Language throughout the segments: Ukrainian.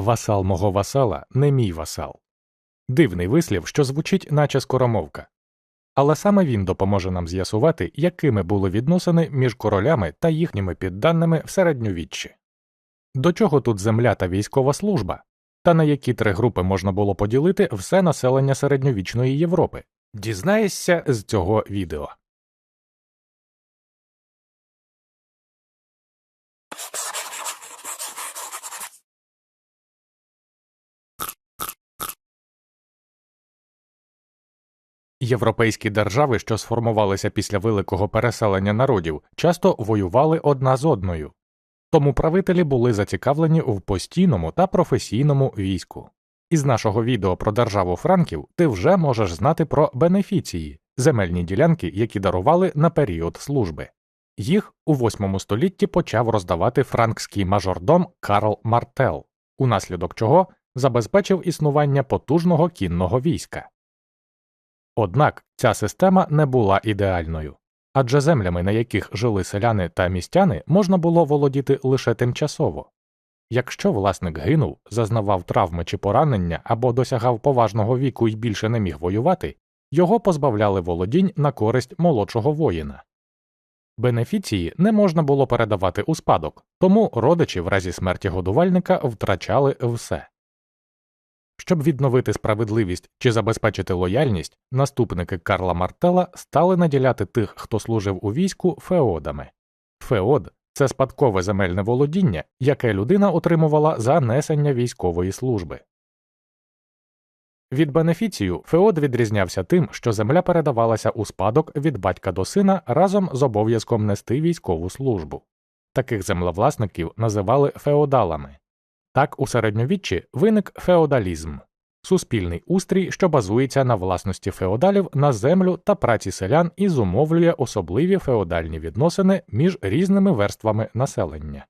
Васал мого васала не мій васал. Дивний вислів, що звучить, наче скоромовка. Але саме він допоможе нам з'ясувати, якими були відносини між королями та їхніми підданими в середньовіччі. До чого тут земля та військова служба, та на які три групи можна було поділити все населення середньовічної Європи. Дізнаєшся з цього відео. Європейські держави, що сформувалися після великого переселення народів, часто воювали одна з одною, тому правителі були зацікавлені в постійному та професійному війську. Із нашого відео про державу Франків ти вже можеш знати про бенефіції земельні ділянки, які дарували на період служби. Їх у VIII столітті почав роздавати франкський мажордом Карл Мартел, унаслідок чого забезпечив існування потужного кінного війська. Однак ця система не була ідеальною, адже землями, на яких жили селяни та містяни, можна було володіти лише тимчасово. Якщо власник гинув, зазнавав травми чи поранення або досягав поважного віку і більше не міг воювати, його позбавляли володінь на користь молодшого воїна. Бенефіції не можна було передавати у спадок, тому родичі в разі смерті годувальника втрачали все. Щоб відновити справедливість чи забезпечити лояльність, наступники Карла Мартела стали наділяти тих, хто служив у війську, феодами. Феод це спадкове земельне володіння, яке людина отримувала за несення військової служби. Від бенефіцію феод відрізнявся тим, що земля передавалася у спадок від батька до сина разом з обов'язком нести військову службу. Таких землевласників називали феодалами. Так у середньовіччі виник феодалізм суспільний устрій, що базується на власності феодалів на землю та праці селян і зумовлює особливі феодальні відносини між різними верствами населення.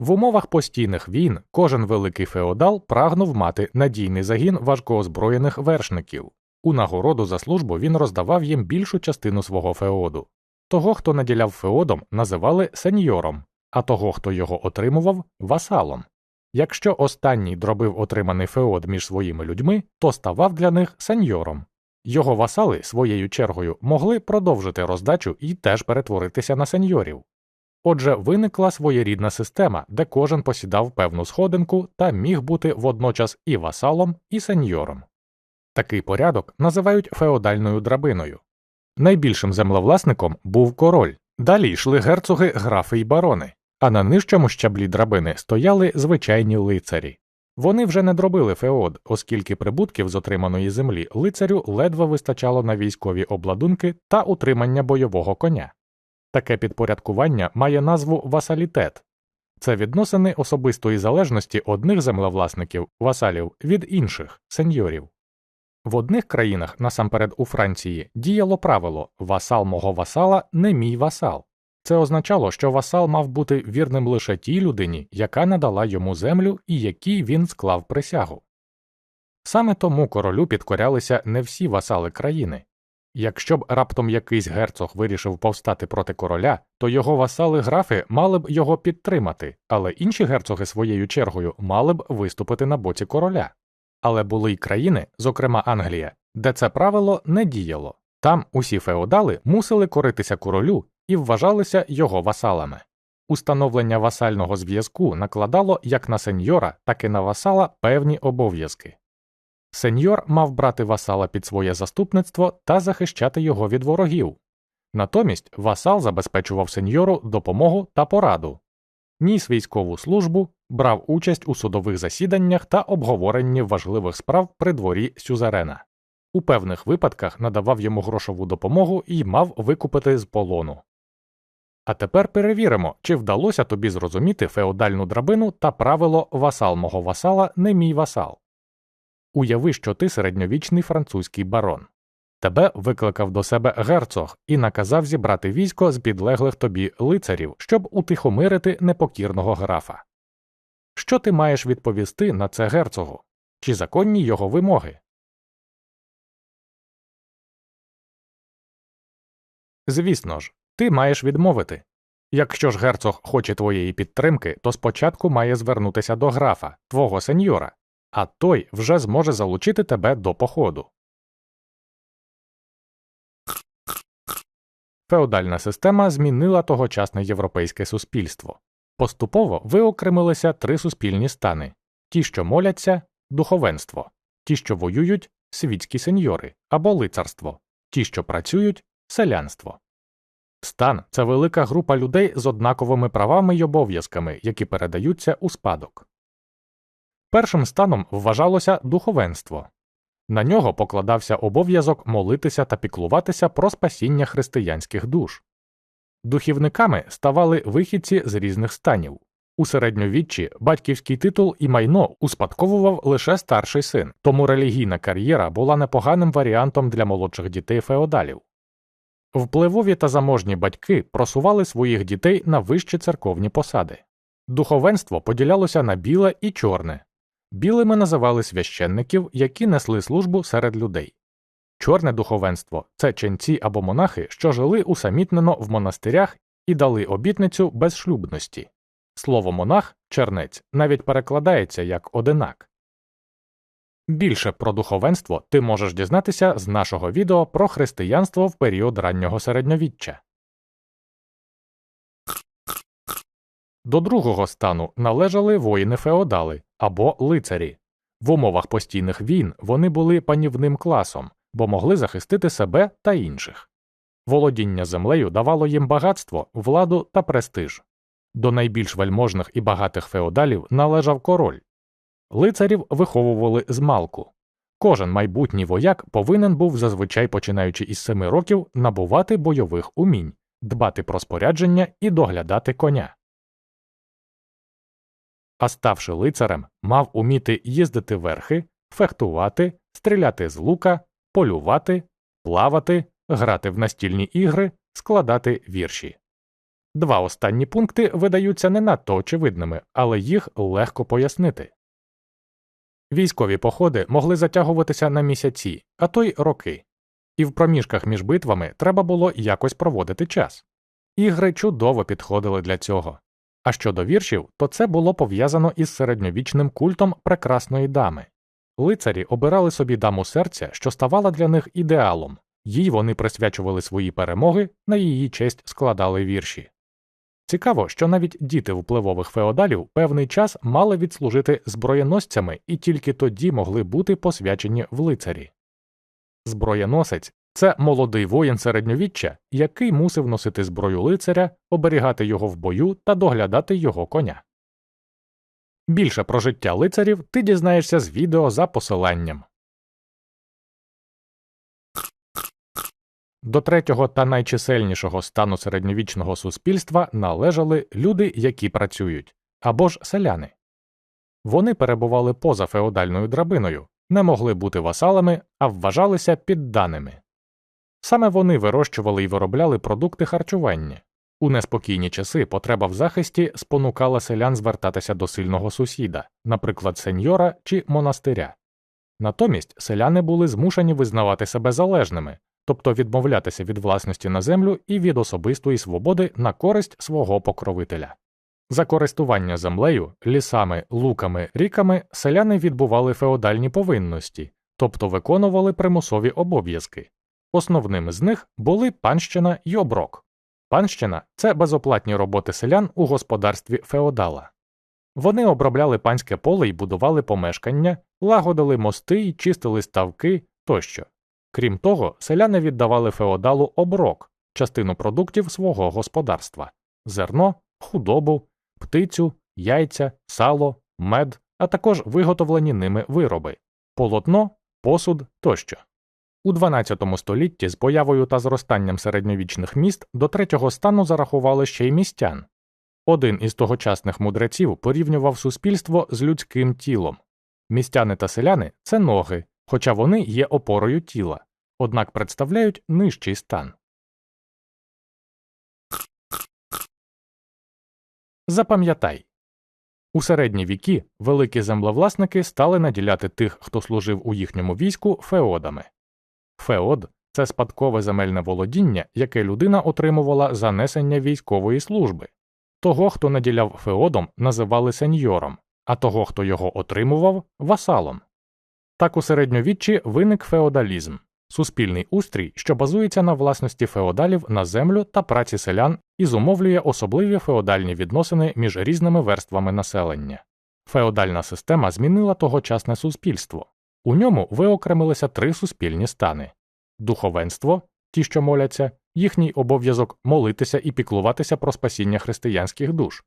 В умовах постійних війн кожен великий феодал прагнув мати надійний загін важкоозброєних вершників. У нагороду за службу він роздавав їм більшу частину свого феоду. Того, хто наділяв феодом, називали сеньором, а того, хто його отримував васалом. Якщо останній дробив отриманий феод між своїми людьми, то ставав для них сеньором. Його васали своєю чергою могли продовжити роздачу і теж перетворитися на сеньорів. Отже, виникла своєрідна система, де кожен посідав певну сходинку та міг бути водночас і васалом, і сеньором. Такий порядок називають феодальною драбиною. Найбільшим землевласником був король, далі йшли герцоги, графи й барони а на нижчому щаблі драбини стояли звичайні лицарі. Вони вже не дробили феод, оскільки прибутків з отриманої землі лицарю ледве вистачало на військові обладунки та утримання бойового коня. Таке підпорядкування має назву васалітет це відносини особистої залежності одних землевласників васалів від інших сеньорів. В одних країнах, насамперед у Франції, діяло правило васал мого васала не мій васал. Це означало, що васал мав бути вірним лише тій людині, яка надала йому землю і якій він склав присягу. Саме тому королю підкорялися не всі васали країни. Якщо б раптом якийсь герцог вирішив повстати проти короля, то його васали графи мали б його підтримати, але інші герцоги своєю чергою мали б виступити на боці короля. Але були й країни, зокрема Англія, де це правило не діяло. Там усі феодали мусили коритися королю і вважалися його васалами. Установлення васального зв'язку накладало як на сеньора, так і на васала певні обов'язки. Сеньор мав брати васала під своє заступництво та захищати його від ворогів. Натомість васал забезпечував сеньору допомогу та пораду, ніс військову службу, брав участь у судових засіданнях та обговоренні важливих справ при дворі сюзерена. У певних випадках надавав йому грошову допомогу і мав викупити з полону. А тепер перевіримо, чи вдалося тобі зрозуміти феодальну драбину та правило васал мого васала не мій васал. Уяви, що ти середньовічний французький барон. Тебе викликав до себе герцог і наказав зібрати військо з підлеглих тобі лицарів, щоб утихомирити непокірного графа. Що ти маєш відповісти на це герцогу? Чи законні його вимоги? Звісно ж, ти маєш відмовити. Якщо ж герцог хоче твоєї підтримки, то спочатку має звернутися до графа, твого сеньора, а той вже зможе залучити тебе до походу. Феодальна система змінила тогочасне європейське суспільство. Поступово виокремилися три суспільні стани ті, що моляться духовенство, ті, що воюють світські сеньори або лицарство, ті, що працюють селянство. Стан це велика група людей з однаковими правами й обов'язками, які передаються у спадок. Першим станом вважалося духовенство. На нього покладався обов'язок молитися та піклуватися про спасіння християнських душ. Духівниками ставали вихідці з різних станів. У середньовіччі батьківський титул і майно успадковував лише старший син, тому релігійна кар'єра була непоганим варіантом для молодших дітей феодалів. Впливові та заможні батьки просували своїх дітей на вищі церковні посади. Духовенство поділялося на біле і чорне. Білими називали священників, які несли службу серед людей. Чорне духовенство це ченці або монахи, що жили усамітнено в монастирях і дали обітницю безшлюбності. Слово монах, чернець, навіть перекладається як одинак. Більше про духовенство ти можеш дізнатися з нашого відео про християнство в період раннього середньовіччя. До другого стану належали воїни феодали або лицарі. В умовах постійних війн вони були панівним класом, бо могли захистити себе та інших. Володіння землею давало їм багатство, владу та престиж. До найбільш вельможних і багатих феодалів належав король. Лицарів виховували з малку. Кожен майбутній вояк повинен був, зазвичай починаючи із семи років, набувати бойових умінь, дбати про спорядження і доглядати коня. А ставши лицарем, мав уміти їздити верхи, фехтувати, стріляти з лука, полювати, плавати, грати в настільні ігри, складати вірші. Два останні пункти видаються не надто очевидними, але їх легко пояснити. Військові походи могли затягуватися на місяці, а то й роки, і в проміжках між битвами треба було якось проводити час. Ігри чудово підходили для цього. А щодо віршів, то це було пов'язано із середньовічним культом прекрасної дами. Лицарі обирали собі даму серця, що ставала для них ідеалом, їй вони присвячували свої перемоги, на її честь складали вірші. Цікаво, що навіть діти впливових феодалів певний час мали відслужити зброєносцями і тільки тоді могли бути посвячені в лицарі. Зброєносець це молодий воїн середньовіччя, який мусив носити зброю лицаря, оберігати його в бою та доглядати його коня. Більше про життя лицарів ти дізнаєшся з відео за посиланням. До третього та найчисельнішого стану середньовічного суспільства належали люди, які працюють, або ж селяни. Вони перебували поза феодальною драбиною, не могли бути васалами, а вважалися підданими. Саме вони вирощували і виробляли продукти харчування. У неспокійні часи потреба в захисті спонукала селян звертатися до сильного сусіда, наприклад, сеньора чи монастиря. Натомість селяни були змушені визнавати себе залежними, тобто відмовлятися від власності на землю і від особистої свободи на користь свого покровителя. За користування землею, лісами, луками, ріками селяни відбували феодальні повинності, тобто виконували примусові обов'язки. Основними з них були панщина й оброк. Панщина це безоплатні роботи селян у господарстві феодала. Вони обробляли панське поле і будували помешкання, лагодили мости й чистили ставки тощо. Крім того, селяни віддавали феодалу оброк, частину продуктів свого господарства зерно, худобу, птицю, яйця, сало, мед, а також виготовлені ними вироби, полотно, посуд тощо. У XII столітті з появою та зростанням середньовічних міст до третього стану зарахували ще й містян. Один із тогочасних мудреців порівнював суспільство з людським тілом. Містяни та селяни це ноги, хоча вони є опорою тіла, однак представляють нижчий стан. Запам'ятай у середні віки великі землевласники стали наділяти тих, хто служив у їхньому війську, феодами. Феод Це спадкове земельне володіння, яке людина отримувала за несення військової служби. Того, хто наділяв феодом, називали сеньором, а того, хто його отримував васалом. Так у середньовіччі виник феодалізм суспільний устрій, що базується на власності феодалів на землю та праці селян і зумовлює особливі феодальні відносини між різними верствами населення. Феодальна система змінила тогочасне суспільство. У ньому виокремилися три суспільні стани духовенство, ті, що моляться, їхній обов'язок молитися і піклуватися про спасіння християнських душ,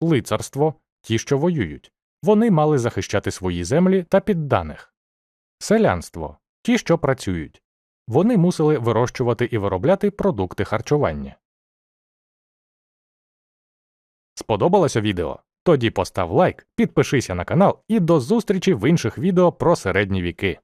лицарство, ті, що воюють, вони мали захищати свої землі та підданих, селянство, ті, що працюють, вони мусили вирощувати і виробляти продукти харчування. Сподобалося відео? Тоді постав лайк, підпишися на канал і до зустрічі в інших відео про середні віки.